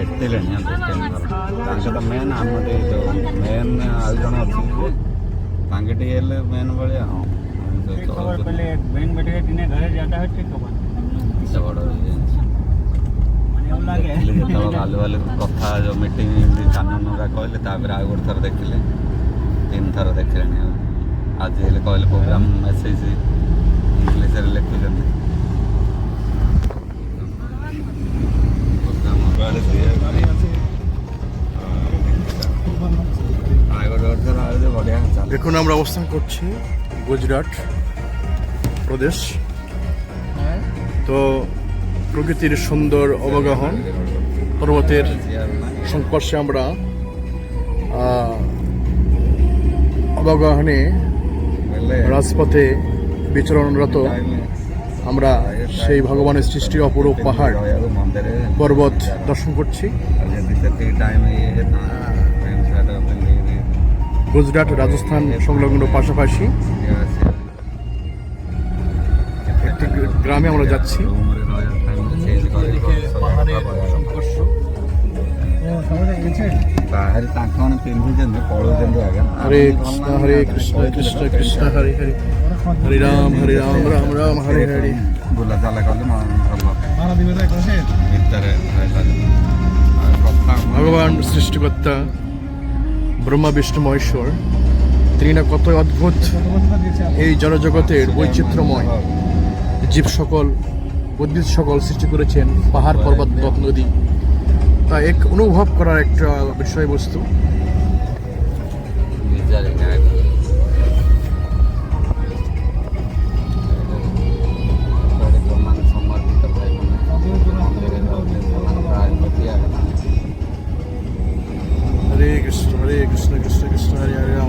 ಎತ್ತಿಲೇನೆ ಅಂತ ତାଙ୍କ ତ ମେନ୍ ଆମର ଏଇ ଯୋଉ ମେନ୍ ଆଉ ଜଣେ ଅଛନ୍ତି ଯେ ତାଙ୍କେ ଟିକେ ହେଲେ ମେନ୍ ଭଳିଆ ହଁ ખબર પેલે બેંક બેઠે ટીને ઘરે જતા હોય કે ખબર ଯେତେବେଳେ ଭାଲୁ ଭାଲୁ କଥା ଯେଉଁ ମିଟିଂ କାନୁନଗୁରା କହିଲେ ତାପରେ ଆଉ ଗୋଟେ ଥର ଦେଖିଲେ ତିନି ଥର ଦେଖିଲେଣି ଆଉ ଆଜି ହେଲେ କହିଲେ ପ୍ରୋଗ୍ରାମ୍ ମେସେଜ୍ ଇଂଲିଶରେ ଲେଖିଛନ୍ତି এখন আমরা অবস্থান করছি গুজরাট প্রদেশ। তো প্রকৃতির সুন্দর অবগাহন, পর্বতের সংস্পর্শে আমরা অবগাহনে রাজপথে বিচরণরত আমরা সেই ভগবানের সৃষ্টি অপরূপ পাহাড়, পর্বত দর্শন করছি। গুজরাট রাজস্থান সংলগ্ন পাশাপাশি একটি গ্রামে আমরা যাচ্ছি। হরে কৃষ্ণ হরে কৃষ্ণ কৃষ্ণ কৃষ্ণ হরে হরে হরে রাম হরে রাম রাম রাম হরে হরে গোলা জালা করলে ভগবান সৃষ্টিকর্তা ব্রহ্মা, বিষ্ণু, মহেশ্বর তিনি না কত অদ্ভুত। এই জনজগতের বৈচিত্র্যময় জীব সকল, উদ্ভিদ সকল সৃষ্টি করেছেন পাহাড় পর্বত নদ নদী। তা এক অনুভব করার একটা বিষয়বস্তু। কৃষ্ণ হরে কৃষ্ণ কৃষ্ণ কৃষ্ণ হরে হরে রাম হরে রাম